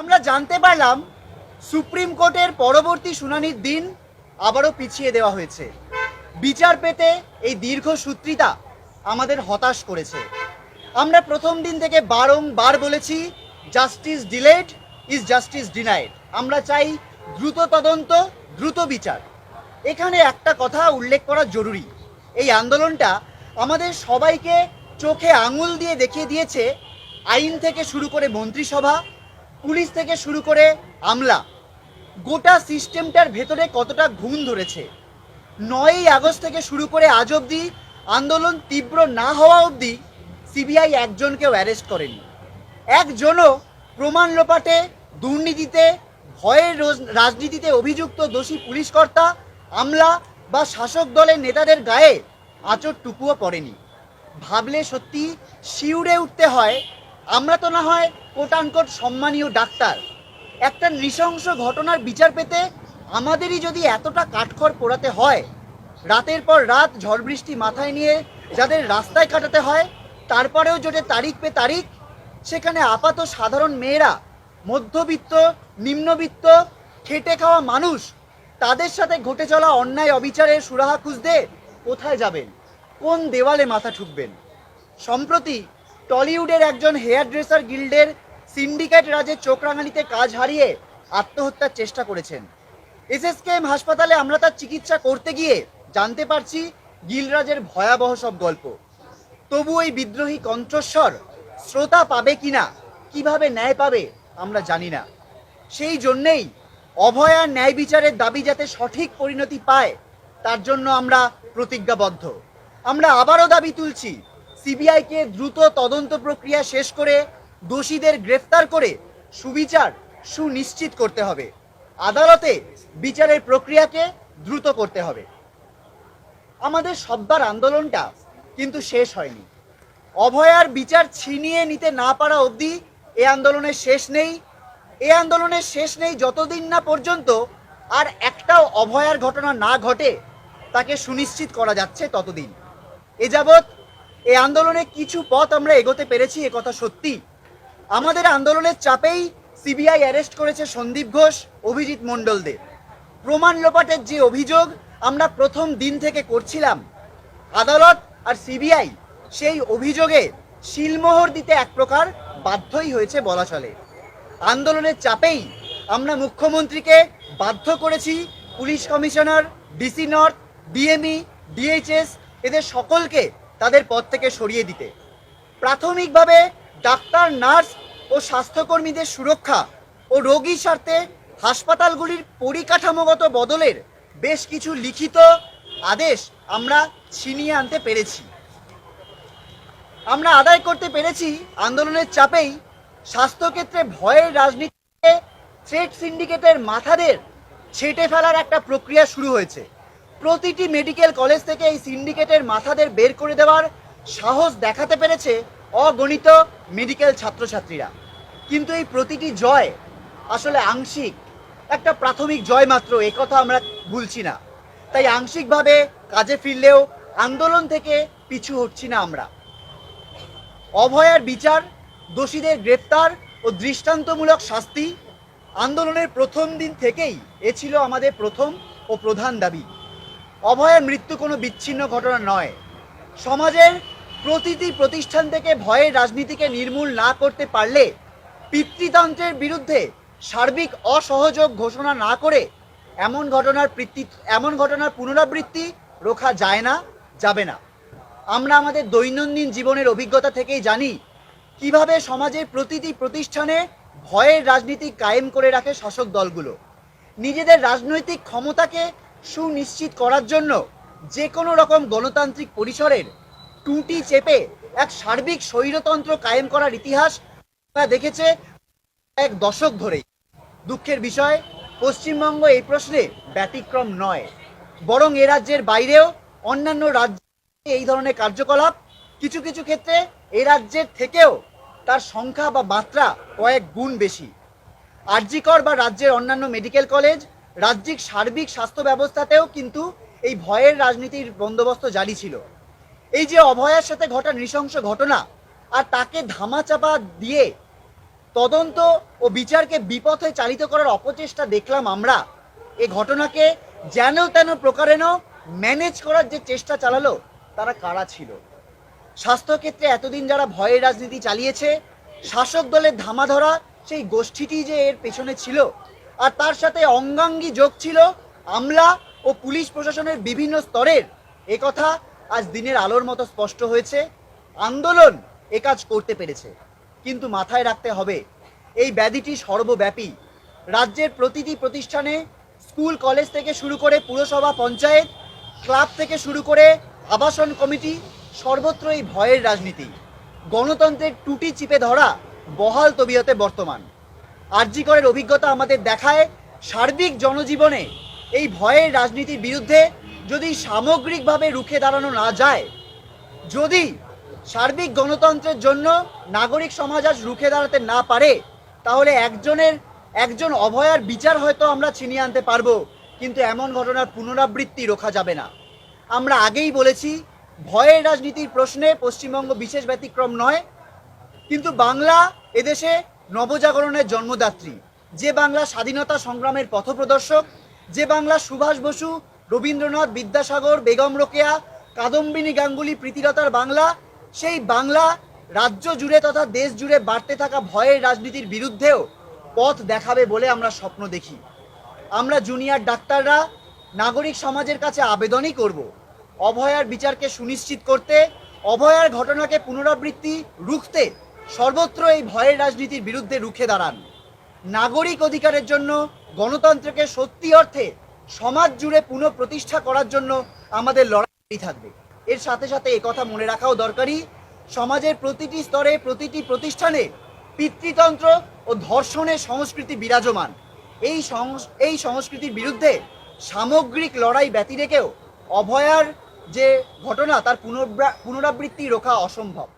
আমরা জানতে পারলাম সুপ্রিম কোর্টের পরবর্তী শুনানির দিন আবারও পিছিয়ে দেওয়া হয়েছে। বিচার পেতে এই দীর্ঘ সূত্রিতা আমাদের হতাশ করেছে। আমরা প্রথম দিন থেকে বারংবার বলেছি justice delayed is justice denied আমরা চাই দ্রুত তদন্ত, দ্রুত বিচার। এখানে একটা কথা উল্লেখ করা জরুরি। এই আন্দোলনটা আমাদের সবাইকে চোখে আঙুল দিয়ে দেখিয়ে দিয়েছে আইন থেকে শুরু করে মন্ত্রিসভা পুলিশ থেকে শুরু করে আমলা। গোটা সিস্টেমটার ভেতরে কতটা ঘুম ধরেছে? নয়ই আগস্ট থেকে শুরু করে আজ অবধি আন্দোলন তীব্র না হওয়া অবধি সিবিআই একজনকেও অ্যারেস্ট করেনি। একজনও প্রমাণ লোপাটে, দুর্নীতিতে, ভয়ের রাজনীতিতে অভিযুক্ত দোষী পুলিশকর্তা, আমলা বা শাসক দলের নেতাদের গায়ে আঁচড় টুকুও পড়েনি। ভাবলে সত্যি শিউরে উঠতে হয় আমরা তো না হয় কোটানকোট সম্মানীয় ডাক্তার। একটা নৃশংস ঘটনার বিচার পেতে আমাদেরই যদি এতটা কাঠখড় পোড়াতে হয়, রাতের পর রাত ঝড় বৃষ্টি মাথায় নিয়ে যাদের রাস্তায় কাটাতে হয়, তারপরেও জোটে তারিখ পে তারিখ, সেখানে আপাত সাধারণ মেয়েরা, মধ্যবিত্ত, নিম্নবিত্ত, খেটে খাওয়া মানুষ, তাদের সাথে ঘটে চলা অন্যায় অবিচারে সুরাহা খুঁজতে কোথায় যাবেন? কোন দেওয়ালে মাথা ঠুকবেন? সম্প্রতি টলিউডের একজন হেয়ার ড্রেসার গিল্ডের সিন্ডিকেট রাজে চোখ রাঙানিতে কাজ হারিয়ে আত্মহত্যার চেষ্টা করেছেন। এসএসকেএম হাসপাতালে আমরা তার চিকিৎসা করতে গিয়ে জানতে পারছি গিলরাজের ভয়াবহ সব গল্প। তবু ওই বিদ্রোহী কণ্ঠস্বর শ্রোতা পাবে কিনা কীভাবে ন্যায় পাবে আমরা জানি না। সেই জন্যেই অভয়ার ন্যায় বিচারের দাবি যাতে সঠিক পরিণতি পায়, তার জন্য আমরা প্রতিজ্ঞাবদ্ধ। আমরা আবারও দাবি তুলছি সিবিআইকে দ্রুত তদন্ত প্রক্রিয়া শেষ করে দোষীদের গ্রেফতার করে সুবিচার সুনিশ্চিত করতে হবে। আদালতে বিচারের প্রক্রিয়াকে দ্রুত করতে হবে। আমাদের সব্বার আন্দোলনটা কিন্তু শেষ হয়নি। অভয়ার বিচার ছিনিয়ে নিতে না পারা অবধি এ আন্দোলনের শেষ নেই। এ আন্দোলনের শেষ নেই যতদিন না পর্যন্ত আর একটাও অভয়ার ঘটনা না ঘটে, তাকে সুনিশ্চিত করা যাচ্ছে ততদিন। এ যাবৎ এই আন্দোলনে কিছু পথ আমরা এগোতে পেরেছি, এ কথা সত্যি। আমাদের আন্দোলনের চাপেই সিবিআই অ্যারেস্ট করেছে সন্দীপ ঘোষ, অভিজিৎ মণ্ডলদের। প্রমাণ লোপাটের যে অভিযোগ আমরা প্রথম দিন থেকে করছিলাম, আদালত আর সিবিআই সেই অভিযোগে শিলমোহর দিতে এক প্রকার বাধ্যই হয়েছে বলা চলে। আন্দোলনের চাপেই আমরা মুখ্যমন্ত্রীকে বাধ্য করেছি police commissioner, DC north, DME, DHS, এদের সকলকে তাদের পদ থেকে সরিয়ে দিতে। প্রাথমিকভাবে ডাক্তার, নার্স ও স্বাস্থ্যকর্মীদের সুরক্ষা ও রোগীর স্বার্থে হাসপাতালগুলির পরিকাঠামোগত বদলের বেশ কিছু লিখিত আদেশ আমরা ছিনিয়ে আনতে পেরেছি। আমরা আদায় করতে পেরেছি আন্দোলনের চাপেই স্বাস্থ্যক্ষেত্রে ভয়ের রাজনীতিতে ট্রেড সিন্ডিকেটের মাথাদের ছেটে ফেলার একটা প্রক্রিয়া শুরু হয়েছে। প্রতিটি মেডিকেল কলেজ থেকে এই সিন্ডিকেটের মাথাদের বের করে দেওয়ার সাহস দেখাতে পেরেছে অগণিত মেডিকেল ছাত্রছাত্রীরা। কিন্তু এই প্রতিটি জয় আসলে আংশিক, একটা প্রাথমিক জয় মাত্র একথা আমরা ভুলছি না। তাই আংশিকভাবে কাজে ফিরলেও আন্দোলন থেকে পিছু হচ্ছি না আমরা। অভয়ার বিচার, দোষীদের গ্রেপ্তার ও দৃষ্টান্তমূলক শাস্তি আন্দোলনের প্রথম দিন থেকেই এ ছিল আমাদের প্রথম ও প্রধান দাবি। অভয়ের মৃত্যু কোনো বিচ্ছিন্ন ঘটনা নয়। সমাজের প্রতিটি প্রতিষ্ঠান থেকে ভয়ের রাজনীতিকে নির্মূল না করতে পারলে পিতৃতন্ত্রের বিরুদ্ধে সার্বিক অসহযোগ ঘোষণা না করে এমন ঘটনার এমন ঘটনার পুনরাবৃত্তি রোখা যায় না, যাবে না। আমরা আমাদের দৈনন্দিন জীবনের অভিজ্ঞতা থেকেই জানি কীভাবে সমাজের প্রতিটি প্রতিষ্ঠানে ভয়ের রাজনীতি কায়েম করে রাখে শাসক দলগুলো। নিজেদের রাজনৈতিক ক্ষমতাকে সুনিশ্চিত করার জন্য যে কোনো রকম গণতান্ত্রিক পরিসরের টুটি চেপে এক সার্বিক স্বৈরতন্ত্র কায়েম করার ইতিহাস দেখেছে এক দশক ধরেই। দুঃখের বিষয়, পশ্চিমবঙ্গ এই প্রশ্নে ব্যতিক্রম নয়। বরং এ রাজ্যের বাইরেও অন্যান্য রাজ্যে এই ধরনের কার্যকলাপ কিছু কিছু ক্ষেত্রে এ রাজ্যের থেকেও তার সংখ্যা বা মাত্রা কয়েক গুণ বেশি। আরজিকর বা রাজ্যের অন্যান্য মেডিকেল কলেজ রাজ্যিক সার্বিক স্বাস্থ্য ব্যবস্থাতেও কিন্তু এই ভয়ের রাজনীতির বন্দোবস্ত জারি ছিল। এই যে অভয়ার সাথে ঘটা নৃশংস ঘটনা আর তাকে ধামাচাপা দিয়ে তদন্ত ও বিচারকে বিপথে চালিত করার অপচেষ্টা দেখলাম আমরা, এ ঘটনাকে যেন তেন প্রকারেণ ম্যানেজ করার যে চেষ্টা চালালো, তারা কারা ছিল? স্বাস্থ্যক্ষেত্রে এতদিন যারা ভয়ের রাজনীতি চালিয়েছে, শাসক দলের ধামা ধরা সেই গোষ্ঠীটি যে এর পেছনে ছিল আর তার সাথে অঙ্গাঙ্গী যোগ ছিল আমলা ও পুলিশ প্রশাসনের বিভিন্ন স্তরের। কথা আজ দিনের আলোর মতো স্পষ্ট হয়েছে। আন্দোলন এ কাজ করতে পেরেছে। কিন্তু মাথায় রাখতে হবে, এই ব্যাধিটি সর্বব্যাপী। রাজ্যের প্রতিটি প্রতিষ্ঠানে স্কুল, কলেজ থেকে শুরু করে পুরসভা, পঞ্চায়েত, ক্লাব থেকে শুরু করে আবাসন কমিটি সর্বত্র এই ভয়ের রাজনীতি। গণতন্ত্রের টুটি চিপে ধরা বহাল তবিয়তে বর্তমান। আরজিকরের অভিজ্ঞতা আমাদের দেখায় সার্বিক জনজীবনে এই ভয়ের রাজনীতির বিরুদ্ধে যদি সামগ্রিকভাবে রুখে দাঁড়ানো না যায়, যদি সার্বিক গণতন্ত্রের জন্য নাগরিক সমাজ আজ রুখে দাঁড়াতে না পারে, তাহলে একজনের, একজন অভয়ার বিচার হয়তো আমরা ছিনিয়ে আনতে পারব, কিন্তু এমন ঘটনার পুনরাবৃত্তি রোখা যাবে না। আমরা আগেই বলেছি, ভয়ের রাজনীতির প্রশ্নে পশ্চিমবঙ্গ বিশেষ ব্যতিক্রম নয়, কিন্তু বাংলা এদেশে নবজাগরণের জন্মদাত্রী। যে বাংলা স্বাধীনতা সংগ্রামের পথপ্রদর্শক, যে বাংলা সুভাষ বসু, রবীন্দ্রনাথ বিদ্যাসাগর, বেগম রোকেয়া, কাদম্বিনী গাঙ্গুলি প্রীতিলতার বাংলা, সেই বাংলা রাজ্য জুড়ে তথা দেশ জুড়ে বাড়তে থাকা ভয়ের রাজনীতির বিরুদ্ধেও পথ দেখাবে বলে আমরা স্বপ্ন দেখি। আমরা জুনিয়র ডাক্তাররা, নাগরিক সমাজের কাছে আবেদনই করব, অভয়ার বিচারকে সুনিশ্চিত করতে, অভয়ার ঘটনাকে পুনরাবৃত্তি রুখতে সর্বত্র এই ভয়ের রাজনীতির বিরুদ্ধে রুখে দাঁড়ান। নাগরিক অধিকারের জন্য, গণতন্ত্রকে সত্যি অর্থে সমাজ জুড়ে পুনঃপ্রতিষ্ঠা করার জন্য আমাদের লড়াই থাকবে। এর সাথে সাথে কথা মনে রাখাও দরকারি, সমাজের প্রতিটি স্তরে, প্রতিটি প্রতিষ্ঠানে পিতৃতন্ত্র ও ধর্ষণের সংস্কৃতি বিরাজমান। এই এই সংস্কৃতির বিরুদ্ধে সামগ্রিক লড়াই ব্যতি রেখেও অভয়ার যে ঘটনা, তার পুনরাবৃত্তি রোখা অসম্ভব।